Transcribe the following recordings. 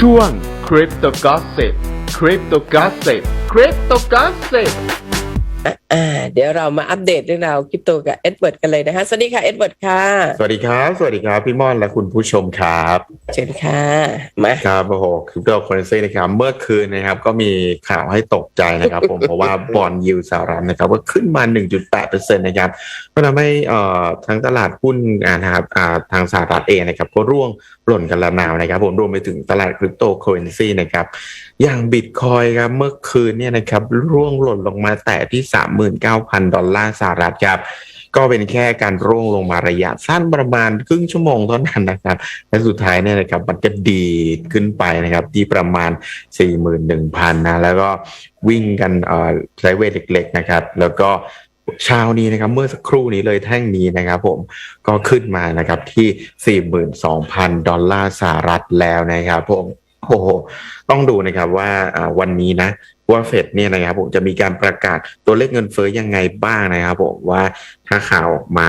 ช่วง Crypto Gossip Crypto Gossip Crypto Gossip อ่า เดี๋ยวเรามาอัปเดตเรื่องราวคริปโตกับเอ็ดเวิร์ดกันเลยนะคะ สวัสดีค่ะเอ็ดเวิร์ดค่ะ สวัสดีครับ สวัสดีครับ พี่ม่อนและคุณผู้ชมครับ เชิญค่ะ มาครับโอ้โหคริปโตเคอเรนซีนะครับ เมื่อคืนนะครับ ก็มีข่าวให้ตกใจนะครับผมเพราะว่าบอลยูสหรัฐนะครับว่าขึ้นมา 1.8%นะครับก็ทำให้เอ่อทั้งตลาดหุ้นอ่านะครับอ่าทางสหรัฐเองนะครับก็ร่วงหล่นกันละนาวนะครับ ผมรวมไปถึงตลาดคริปโตเคอเรนซีนะครับอย่างบิตคอยครับเมื่อคืนเนี่ยนะครับร่วงหล่นลงมาแต่ที่9,000 ดอลลาร์สหรัฐครับก็เป็นแค่การร่วงลงมาระยะสั้นประมาณครึ่งชั่วโมงเท่านั้นนะครับ และสุดท้ายเนี่ยนะครับมันก็ดีขึ้นไปนะครับ ที่ประมาณ 41,000นะแล้วก็วิ่งกันเอ่อไซเวย์เล็กๆนะครับ แล้วก็เช้านี้นะครับเมื่อสักครู่นี้เลยแท่งนี้นะครับผมก็ขึ้นมานะครับที่ 42,000 ดอลลาร์สหรัฐแล้วนะครับผม โอ้โหต้องดูนะครับว่าวันนี้นะว่าเฟดเนี่ยนะครับผมจะมีการประกาศตัวเลขเงินเฟ้อยังไงบ้างนะครับผมว่าถ้าข่าวออกมา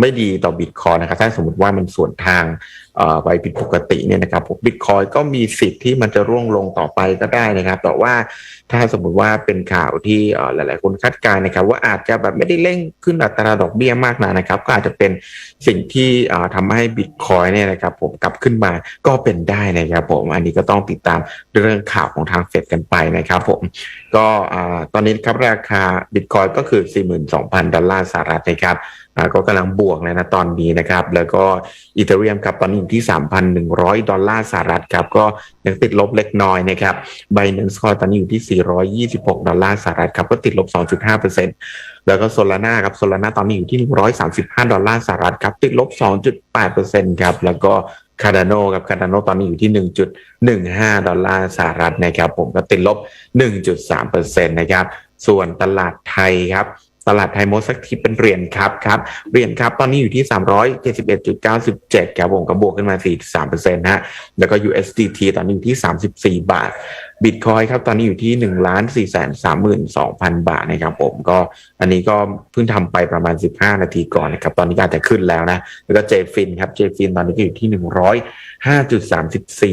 ไม่ดีต่อบิตคอยนะครับถ้าสมมติว่ามันส่วนทาง ไปผิดปกติเนี่ยนะครับผมบิตคอยก็มีสิทธิ์ที่มันจะร่วงลงต่อไปก็ได้นะครับ แต่ว่าถ้าสมมุติว่าเป็นข่าวที่หลาย ๆ คนคาดการณ์นะครับ ว่าอาจจะแบบไม่ได้เร่งขึ้นอัตราดอกเบี้ยมากนะนะครับ ก็อาจจะเป็นสิ่งที่เอ่อทำให้บิตคอยเนี่ยนะครับผมกลับขึ้นมาก็เป็นได้นะครับผมอันนี้ก็ต้องติดตามเรื่องข่าวของทางเฟดกันไปนะครับผมก็ตอนนี้ครับราคาบิตคอยก็คือ 42,000 ดอลลาร์สหรัฐนะครับ ก็กำลังบวกเลยนะตอนนี้นะครับ แล้วก็อีเทเรียมครับตอนนี้อยู่ที่ 3,100 ดอลลาร์สหรัฐครับ ก็ยังติดลบเล็กน้อยนะครับ b i n a n c e Coin ตอนนี้อยู่ที่ 426 ดอลลาร์สหรัฐครับ ก็ติดลบ 2.5%แล้วก็โซลาร่าครับโซลาร่าตอนนี้อยู่ที่ 135 ดอลลาร์สหรัฐครับ ติดลบ 2.8%ครับ แล้วก็คาร์ดานโนครับคาร์ดานโนตอนนี้อยู่ที่ 1.15 ดอลลาร์สหรัฐนะครับ ผมก็ติดลบ 1.3%นะครับ ส่วนตลาดไทยครับ ตลาดไทยโมสักทีเป็นเหรียญครับครับเหรียญครับตอนนี้อยู่ที่ 371.97ครับผมก็บวกขึ้นมา 4.3%นะฮะแล้วก็ USDT ตอนนี้อยู่ที่ 34 บาทบิตคอยครับตอนนี้อยู่ที่1นึ่งล้านสี่แสนสามหมื่นสองพันบาทนะครับผมก็อันนี้ก็เพิ่งทำไปประมาณ15นาทีก่อนนะครับตอนนี้ก็อาจจะขึ้นแล้วนะแล้วก็เจฟินครับเจฟินตอนนี้ก็อยู่ที่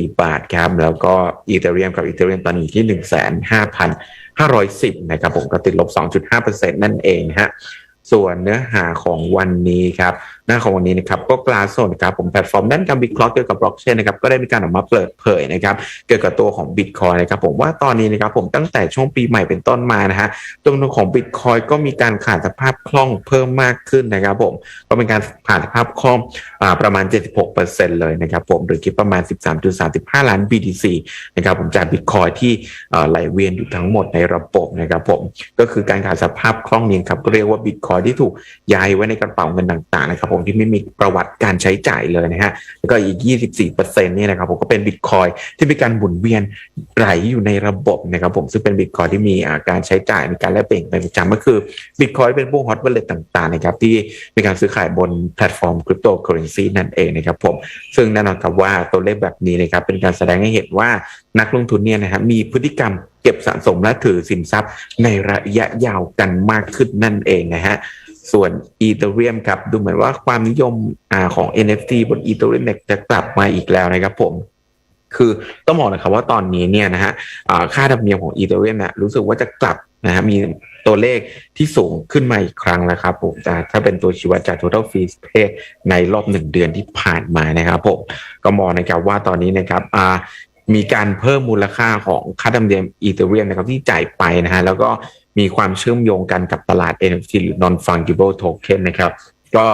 105.34บาทครับแล้วก็อีเทเรียมกับอีเทเรียมตอนนี้อยู่ที่1,500,510นะครับผมก็ติดลบ 2.5%นั่นเองฮะส่วนเนื้อหาของวันนี้ครับหน้าของวันนี้นะครับก็กลาโซนครับผมแพลตฟอร์มด้านการวิเคราะห์เกี่ยวกับบล็อกเชนนะครับก็ได้มีการออกมาเปิดเผยนะครับเกี่ยวกับตัวของบิตคอยนะครับผมว่าตอนนี้นะครับผมตั้งแต่ช่วงปีใหม่เป็นต้นมานะฮะจำนวนของบิตคอยก็มีการขาดสภาพคล่องเพิ่มมากขึ้นนะครับผมก็เป็นการขาดสภาพคล่องอประมาณ 76%เลยนะครับผมหรือคิดประมาณ 13.35 ล้าน BTC นะครับผมจากบิตคอยที่ไหลเวียนอยู่ทั้งหมดในระบบนะครับผมก็คือการขาดสภาพคล่องนี้ครับก็เรียกว่าบิตคอยที่ถูกย้ายไว้ในกระเป๋าเงินต่างๆนะครับผมที่ไม่มีประวัติการใช้จ่ายเลยนะฮะแล้วก็อีก 24%เนี่ยนะครับผมก็เป็นบิตคอยที่มีการหมุนเวียนไหลอยู่ในระบบนะครับผมซึ่งเป็นบิตคอยที่มีการใช้จ่ายมีการแลกเปลี่ยนเป็นประจำก็คือบิตคอยเป็นพวกฮอตเวลเลตต่างๆนะครับที่มีการซื้อขายบนแพลตฟอร์มคริปโตเคอเรนซีนั่นเองนะครับผมซึ่งแน่นอนครับว่าตัวเลขแบบนี้นะครับเป็นการแสดงให้เห็นว่านักลงทุนเนี่ยนะฮะมีพฤติกรรมเก็บสะสมและถือสินทรัพย์ในระยะยาวกันมากขึ้นนั่นเองนะฮะ ส่วนอีเ e เรียมครับดูเหมือนว่าความนิยมอของ NFT บนอีเ e เรียมจะกลับมาอีกแล้วนะครับผมคือต้องบอกนะครับว่าตอนนี้เนี่ยนะฮะค่าธรรมเนียมของอีเ e เรียมนี่ยรู้สึกว่าจะกลับนะฮะมีตัวเลขที่สูงขึ้นมาอีกครั้งแล้วครับผมจากถ้าเป็นตัวชี้วัดจาก total fee paid ในรอบหนึ่งเดือนที่ผ่านมานะครับผมก็มองนะครับว่าตอนนี้นะครับมีการเพิ่มมูลค่าของค่าธรรมเนียมอีเ e เรียมนะครับที่จ่ายไปนะฮะแล้วก็ มีความเชื่อมโยงกันกับตลาด NFT หรือ non fungible token นะครับ ก็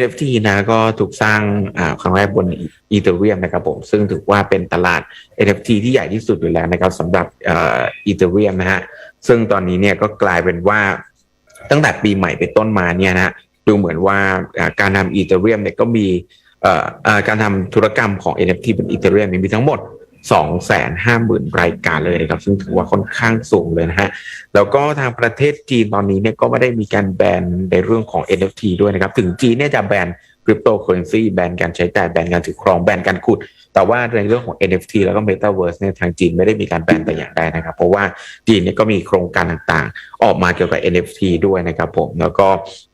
NFT นะก็ถูกสร้างครั้งแรกบนอีเ e เรียมนะครับผม ซึ่งถือว่าเป็นตลาด NFT ที่ใหญ่ที่สุดอยู่แล้วนะครับสำหรับอีเ e เรียมนะฮะซึ่งตอนนี้เนี่ยก็กลายเป็นว่าตั้งแต่ปีใหม่เป็นต้นมาเนี่ยนะดูเหมือนว่าการทำอีเ e เรียมเนี่ยก็มีการทำธุรกรรมของ NFT บนอีเ e เรียมมีทั้งหมด 250,000 รายการเลยนะครับ ซึ่งถือว่าค่อนข้างสูงเลยนะฮะ แล้วก็ทางประเทศจีนตอนนี้เนี่ยก็ไม่ได้มีการแบนในเรื่องของ NFT ด้วยนะครับ ถึงจีนเนี่ยจะแบนคริปโตเคอเรนซีแบนการใช้จ่ายแบนการถือครองแบนการขุด แต่ว่าในเรื่องของ NFT แล้วก็ Metaverse เนี่ยทางจีนไม่ได้มีการแบนแต่อย่างใดนะครับ เพราะว่าจีนเนี่ยก็มีโครงการต่างๆ ออกมาเกี่ยวกับ NFT ด้วยนะครับผมแล้วก็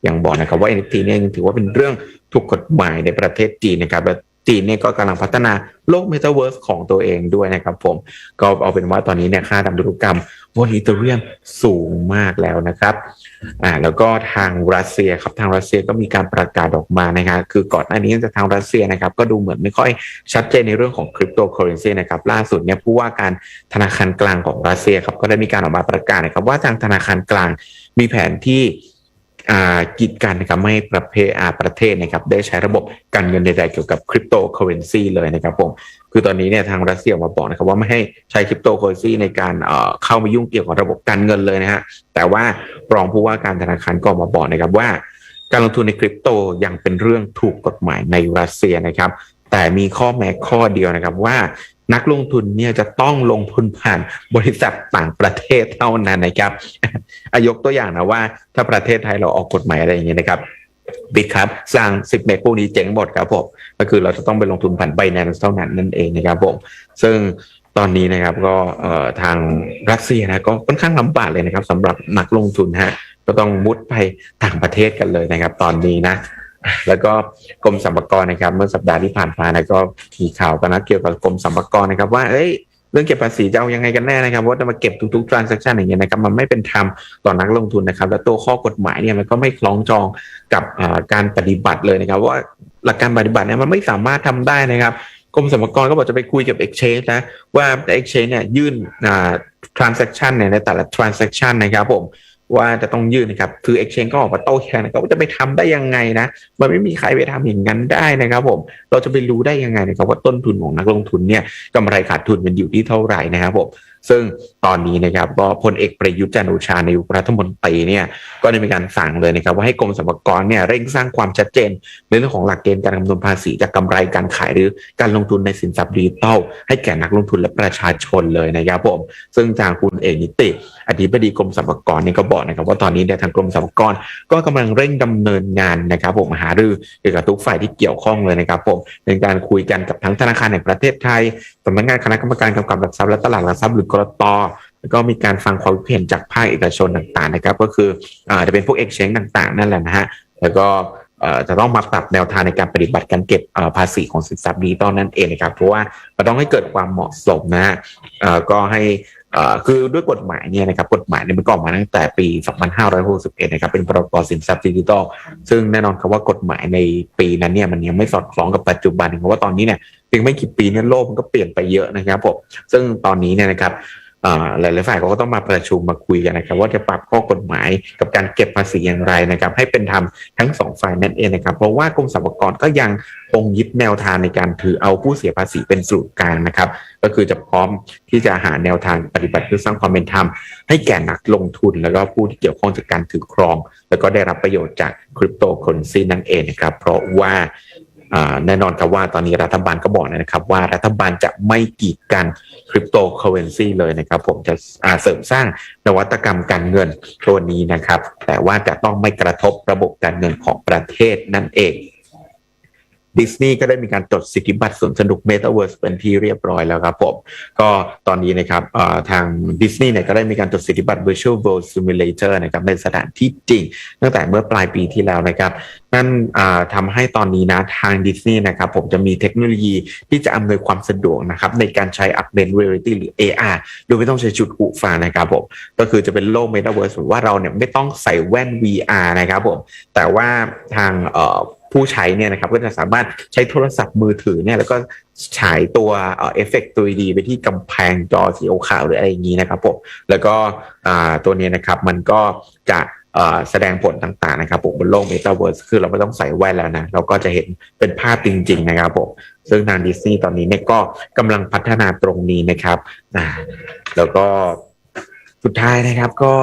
ยังบอกนะครับว่า NFT เนี่ยยังถือว่าเป็นเรื่องถูกกฎหมายในประเทศจีนนะครับ จีนเนี่ยก็กำลังพัฒนาโลกเมตาเวิร์สของตัวเองด้วยนะครับผม ก็เอาเป็นว่าตอนนี้เนี่ยค่าทำธุรกรรมบนอีเทเรียมสูงมากแล้วนะครับอ่าแล้วก็ทางรัสเซียครับทางรัสเซียก็มีการประกาศออกมานะครับคือก่อนหน้านี้จะทางรัสเซียนะครับก็ดูเหมือนไม่ค่อยชัดเจนในเรื่องของคริปโตเคอเรนซีนะครับล่าสุดเนี่ยผู้ว่าการธนาคารกลางของรัสเซียครับก็ได้มีการออกมาประกาศนะครับว่าทางธนาคารกลางมีแผนที่ กีดกันนะครับไม่ประเภทอาประเทศนะครับได้ใช้ระบบการเงินใดๆเกี่ยวกับคริปโตเคอเรนซีเลยนะครับผมคือตอนนี้เนี่ยทางรัสเซียออกมาบอกนะครับว่าไม่ให้ใช้คริปโตเคอเรนซีในการเอ่อเข้ามายุ่งเกี่ยวกับระบบการเงินเลยนะฮะแต่ว่ารองผู้ว่าการธนาคารก็ออกมาบอกนะครับว่า การลงทุนในคริปโตยังเป็นเรื่องถูกกฎหมายในรัสเซียนะครับ แต่มีข้อแม้ข้อเดียวนะครับว่านักลงทุนเนี่ยจะต้องลงทุนผ่านบริษัทต่างประเทศเท่านั้นนะครับอายกตัวอย่างนะว่าถ้าประเทศไทยเราออกกฎหมายอะไรอย่างเงี้ยนะครับบิดครับสร้างสิบเมกพวกนี้เจ๊งหมดครับผมก็คือเราจะต้องไปลงทุนผ่านไบแนนซ์เท่านั้นนั่นเองนะครับผมซึ่งตอนนี้นะครับก็ทางรัสเซียนะก็ค่อนข้างลำบากเลยนะครับสำหรับนักลงทุนฮะก็ต้องมุดไปต่างประเทศกันเลยนะครับ ตอนนี้นะ แล้วก็กรมสรรพากรนะครับ เมื่อสัปดาห์ที่ผ่านมานะก็มีข่าวกันนะเกี่ยวกับกรมสรรพากรนะครับ ว่าเอ้ยเรื่องเก็บภาษีจะเอายังไงกันแน่นะครับว่าจะมาเก็บทุกๆ transaction อย่างเงี้ยนะครับมันไม่เป็นธรรมต่อนักลงทุนนะครับ และตัวข้อกฎหมายเนี่ยมันก็ไม่คล้องจองกับการปฏิบัติเลยนะครับ ว่าหลักการปฏิบัติเนี่ยมันไม่สามารถทำได้นะครับกรมสรรพากรก็บอกจะไปคุยกับ exchange นะว่า exchange เนี่ยยื่น transaction เนี่ยในแต่ละ transaction นะครับผม ว่าจะต้องยื่นนะครับ คือ exchange ก็ออกมาโต้แย้งนะครับว่าจะไปทำได้ยังไงนะ มันไม่มีใครไปทำอย่างนั้นได้นะครับผม เราจะไปรู้ได้ยังไงนะครับว่าต้นทุนของนักลงทุนเนี่ยกำไรขาดทุนมันอยู่ที่เท่าไหร่นะครับผม ซึ่งตอนนี้นะครับก็พลเอกประยุทธ์จันทร์โอชาในรัฐมนตรีเนี่ยก็ได้มีการสั่งเลยนะครับว่าให้กรมสรรพากรเนี่ยเร่งสร้างความชัดเจนในเรื่องของหลักเกณฑ์การคำนวณภาษีจากกำไรการขายหรือการลงทุนในสินทรัพย์ดิจิทัลให้แก่นักลงทุนและประชาชนเลยนะครับผม ซึ่งทางคุณเอกนิติอธิบดีกรมสรรพากรเนี่ยก็บอกนะครับว่าตอนนี้เนี่ยทางกรมสรรพากรก็กำลังเร่งดำเนินงานนะครับผมหารือเกี่ยวกับทุกฝ่ายที่เกี่ยวข้องเลยนะครับผมในการคุยกันกับทั้งธนาคารแห่งประเทศไทยสำนักงานคณะกรรมการกำกับหลักทรัพย์และตลาดหลักทรัพย์หรือกรตแล้วก็มีการฟังความเห็นจากภาคเอกชนต่างๆนะครับ ก็คืออาจะเป็นพวกเอ็กชแนนต่างๆ นั่นแหละนะฮะแล้วก็จะต้องมาปรับแนวทางในการปฏิบัติการเก็บภาษีของสินทรัพย์ดิจิตอลนั่นเองนะครับเพราะว่ามันต้องให้เกิดความเหมาะสมนะฮะก็ให้ คือด้วยกฎหมายเนี่ยนะครับกฎหมายเนี่ยมันก่อมาตั้งแต่ปี 2561นะครับเป็นพรบสินทรัพย์ดิจิทัลซึ่งแน่นอนครับว่ากฎหมายในปีนั้นเนี่ยมันยังไม่สอดคล้องกับปัจจุบันเพราะว่าตอนนี้เนี่ยเพียงไม่กี่ปีเนี่ยโลกมันก็เปลี่ยนไปเยอะนะครับผมซึ่งตอนนี้เนี่ยนะครับ หลายๆฝ่ายเขาก็ต้องมาประชุมมาคุยกันนะครับ ว่าจะปรับข้อกฎหมายกับการเก็บภาษีอย่างไรนะครับ ให้เป็นธรรมทั้งสองฝ่ายนั่นเองนะครับ เพราะว่ากรมสรรพากรก็ยังคงยึดแนวทางในการถือเอาผู้เสียภาษีเป็นศูนย์กลางนะครับ ก็คือจะพร้อมที่จะหาแนวทางปฏิบัติเพื่อสร้างความเป็นธรรม ให้แก่นักลงทุน แล้วก็ผู้ที่เกี่ยวข้องจากการถือครอง แล้วก็ได้รับประโยชน์จากคริปโตเคอเรนซีนั่นเองนะครับ เพราะว่าอ่า แน่นอนครับว่าตอนนี้รัฐบาลก็บอกนะครับว่ารัฐบาลจะไม่กีดกันคริปโตเคอเรนซีเลยนะครับ ผมจะเสริมสร้างนวัตกรรมการเงินตัวนี้นะครับ แต่ว่าจะต้องไม่กระทบระบบการเงินของประเทศนั่นเอง ดิสนีย์ก็ได้มีการจดสิทธิบัตรสวนสนุก Metaverse เป็นที่เรียบร้อยแล้วครับผมก็ตอนนี้นะครับทางดิสนีย์เนี่ยก็ได้มีการจดสิทธิบัตร Virtual World Simulator นะครับในสถานที่จริง ตั้งแต่เมื่อปลายปีที่แล้วนะครับนั่นอ่าทำให้ตอนนี้นะทางดิสนีย์นะครับผมจะมีเทคโนโลยีที่จะอำนวยความสะดวกนะครับในการใช้ Augmented Reality หรือ AR โดยไม่ต้องใช้ชุดหูฟังนะครับผมก็คือจะเป็นโลก Metaverse หรือว่าเราเนี่ยไม่ต้องใส่แว่น VR นะครับผมแต่ว่าทางเอ่อ ผู้ใช้เนี่ยนะครับก็จะสามารถใช้โทรศัพท์มือถือเนี่ยแล้วก็ฉายตัวเอฟเฟกต์ตัว 3D ไปที่กำแพงจอสีขาวหรืออะไรอย่างนี้นะครับผมแล้วก็ตัวนี้นะครับมันก็จะแสดงผลต่างๆนะครับผมบนโลก Metaverse คือเราไม่ต้องใส่แว่นแล้วนะ เราก็จะเห็นเป็นภาพจริง ๆ นะครับผมซึ่งทางดิสนีย์ตอนนี้เนี่ยก็กำลังพัฒนาตรงนี้นะครับอ่าแล้วก็สุดท้ายนะครับก็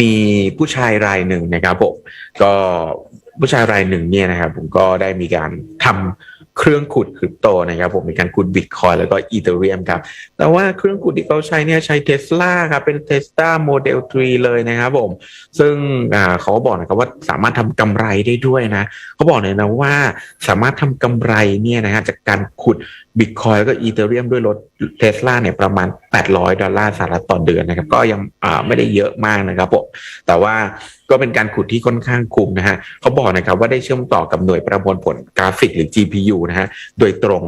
มีผู้ชายรายหนึ่งนะครับผมก็ ผู้ชายรายหนึ่งเนี่ยนะครับผมก็ได้มีการทำเครื่องขุดคริปโตนะครับผมมีการขุดบิตคอยแล้วก็อีเทเรียมครับแต่ว่าเครื่องขุดที่เขาใช้เนี่ยใช้เทสลาครับเป็นเทสลาโมเดล3เลยนะครับผมซึ่งเขาบอกนะครับว่าสามารถทำกำไรได้ด้วยนะเขาบอกเลยนะว่าสามารถทำกำไรเนี่ยนะฮะจากการขุดบิตคอยก็อีเทเรียมด้วยรถเทสลาเนี่ยประมาณ 800 ดอลลาร์สหรัฐต่อเดือนนะครับ ก็ยังอ่าไม่ได้เยอะมากนะครับผมแต่ว่าก็เป็นการขุดที่ค่อนข้างคุ้มนะฮะเขาบอกนะครับว่าได้เชื่อมต่อกับหน่วยประมวลผลกราฟิกหรือ GPU นะฮะโดยตรง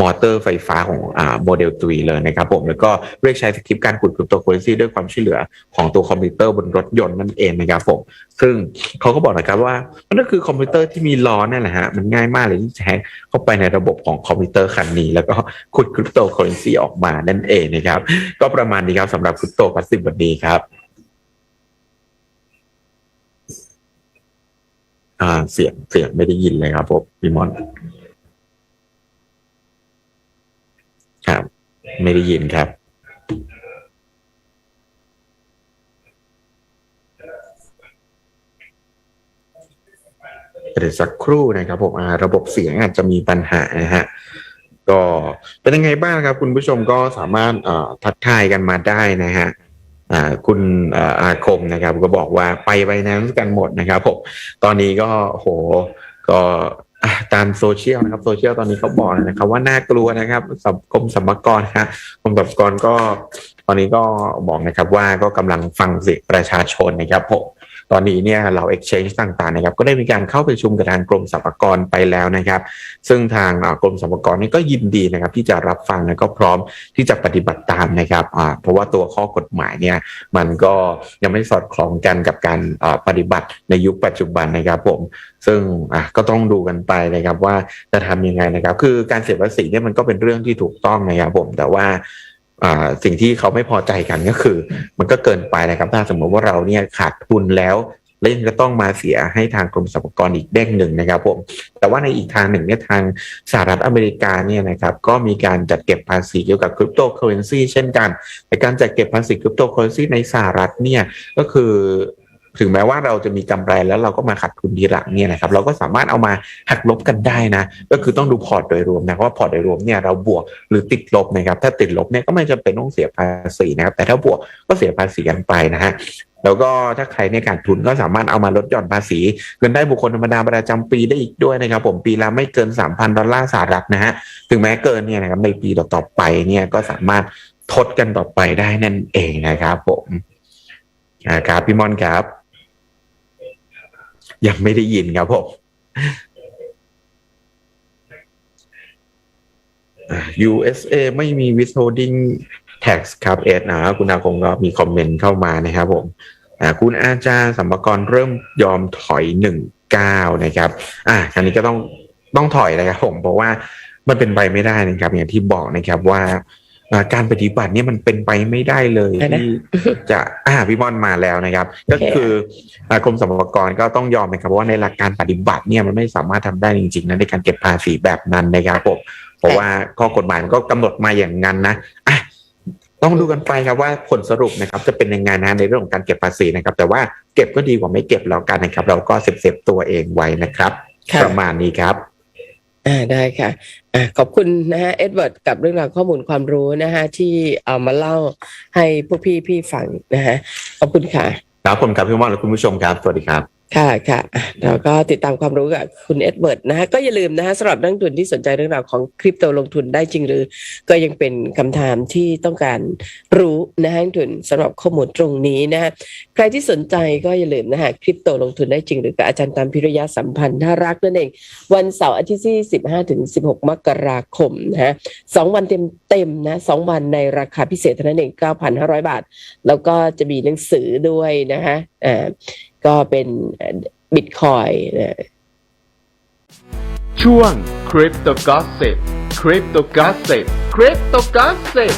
มอเตอร์ไฟฟ้าของอ่าโมเดล3เลยนะครับผมแล้วก็เรียกใช้สคริปต์การขุดคริปโตเคอเรนซีด้วยความช่วยเหลือของตัวคอมพิวเตอร์บนรถยนต์นั่นเองนะครับผมซึ่งเขาก็บอกนะครับว่ามันก็คือคอมพิวเตอร์ที่มีล้อนั่นแหละฮะมันง่ายมากเลยที่จะแฮกเข้าไปในระบบของคอมพิวเตอร์คันนี้แล้วก็ขุดคริปโตเคอเรนซีออกมานั่นเองนะครับ ก็ประมาณนี้ครับสำหรับคริปโตพาสซีฟวันนี้ครับอ่าเสียงเสียงไม่ได้ยินเลยครับผมพี่มอนครับ ไม่ได้ยินครับเดี๋ยวสักครู่นะครับผมอ่าระบบเสียงอาจจะมีปัญหานะฮะ ก็เป็นยังไงบ้างครับ คุณผู้ชมก็สามารถทักทายกันมาได้นะฮะคุณอาคมนะครับ ก็บอกว่าไปไปนั้นกันหมดนะครับผมตอนนี้ก็โหก็ตามโซเชียลนะครับโซเชียลตอนนี้เขาบอกนะครับ ว่าน่ากลัวนะครับสับกรมสรรพากรฮะกรมสรรพากรก็ ตอนนี้ก็บอกนะครับว่าก็กำลังฟังเสียงประชาชนนะครับผม ตอนนี้เนี่ยเรา exchange ต่างๆนะครับก็ได้มีการเข้าไประชุมกับทางกรมสรรพากรไปแล้วนะครับ ซึ่งทางกรมสรรพากรนี่ก็ยินดีนะครับที่จะรับฟังและก็พร้อมที่จะปฏิบัติตามนะครับเพราะว่าตัวข้อกฎหมายเนี่ยมันก็ยังไม่สอดคล้องกันกับการปฏิบัติในยุคปัจจุบันนะครับผมซึ่งก็ต้องดูกันไปนะครับว่าจะทำยังไงนะครับ คือการเสียภาษีเนี่ยมันก็เป็นเรื่องที่ถูกต้องนะครับผมแต่ว่า สิ่งที่เขาไม่พอใจกันก็คือ มันก็เกินไปนะครับถ้าสมมติว่าเราเนี่ยขาดทุนแล้ว แล้วยังจะต้องมาเสียให้ทางกรมสรรพากรอีกเด้งหนึ่งนะครับผมแต่ว่าในอีกทางหนึ่งเนี่ยทางสหรัฐอเมริกาเนี่ยนะครับก็มีการจัดเก็บภาษีเกี่ยวกับคริปโตเคอเรนซีเช่นกันในการจัดเก็บภาษีคริปโตเคอเรนซีในสหรัฐเนี่ยก็คือ ถึงแม้ว่าเราจะมีกำไรแล้วเราก็มาขาดทุนทีหลังเนี่ยนะครับเราก็สามารถเอามาหักลบกันได้นะ ก็คือต้องดูพอร์ตโดยรวมนะว่าพอร์ตโดยรวมเนี่ยเราบวกหรือติดลบนะครับถ้าติดลบเนี่ยก็ไม่จำเป็นต้องเสียภาษีนะครับแต่ถ้าบวกก็เสียภาษีกันไปนะฮะแล้วก็ถ้าใครเนี่ยขาดทุนก็สามารถเอามาลดหย่อนภาษีเงินได้บุคคลธรรมดาประจำปีได้อีกด้วยนะครับ ผมปีละไม่เกิน 3,000 ดอลลาร์สหรัฐนะฮะถึงแม้เกินเนี่ยนะครับในปีต่อๆไปเนี่ยก็สามารถทดกันต่อไปได้นั่นเองนะครับ ผมนะครับพี่มอนครับ ยังไม่ได้ยินครับผมอ่า USA ไม่มี withholding tax ครับเอสนะคุณอาคงก็มีคอมเมนต์เข้ามานะครับผมอ่าคุณอาจารย์สัมภกรเริ่มยอมถอยหนึ่งเก้านะครับ อ่าครั้นี้ก็ต้องต้องถอยนะครับผมเพราะว่ามันเป็นไปไม่ได้นะครับ อย่างที่บอกนะครับว่า การปฏิบัติเนี่ยมันเป็นไปไม่ได้เลยอะไรนะที่จะอ่าพี่มอนมาแล้วนะครับ ก็คืออ่ากรมสรรพากรก็ต้องยอมนะครับเพราะว่าในหลักการปฏิบัติเนี่ยมันไม่สามารถทำได้จริงๆนะในการเก็บภาษีแบบนั้นนะครับผมเพราะว่าข้อกฎหมายมันก็กำหนดมาอย่างนั้นนะอะต้องดูกันไปครับว่าผลสรุปนะครับจะเป็นยังไงนะในเรื่องของการเก็บภาษีนะครับ แต่ว่าเก็บก็ดีกว่าไม่เก็บแล้วกันนะครับ เราก็เซฟเซฟตัวเองไว้นะครับค่ะประมาณนี้ครับ อ่าได้ค่ะอ่าขอบคุณนะฮะเอ็ดเวิร์ดกับเรื่องราวข้อมูลความรู้นะฮะที่เอามาเล่าให้พวกพี่พี่ฟังนะฮะขอบคุณค่ะครับผมครับพี่มอนและคุณผู้ชมครับ สวัสดีครับ ค่ะค่ะเราก็ติดตามความรู้กับคุณเอ็ดเวิร์ดนะฮะก็อย่าลืมนะฮะสำหรับนักทุนที่สนใจเรื่องราวของคริปโตลงทุนได้จริงหรือ ก็ยังเป็นคำถามที่ต้องการรู้นะฮะนักทุนสำหรับข้อมูลตรงนี้นะฮะใครที่สนใจก็อย่าลืมนะฮะคริปโตลงทุนได้จริงหรือกับอาจารย์ตามพิริยะสัมพันธ์น่ารักนั่นเอง วันเสาร์อาทิตย์ที่15ถึง16มกราคมนะฮะสองวันเต็มเต็มนะสองวันในราคาพิเศษเท่านั้นเอง9,500บาท แล้วก็จะมีหนังสือด้วยนะฮะอ่า ก็เป็นบิตคอยนะช่วง Crypto Gossip Crypto Gossip Crypto Gossip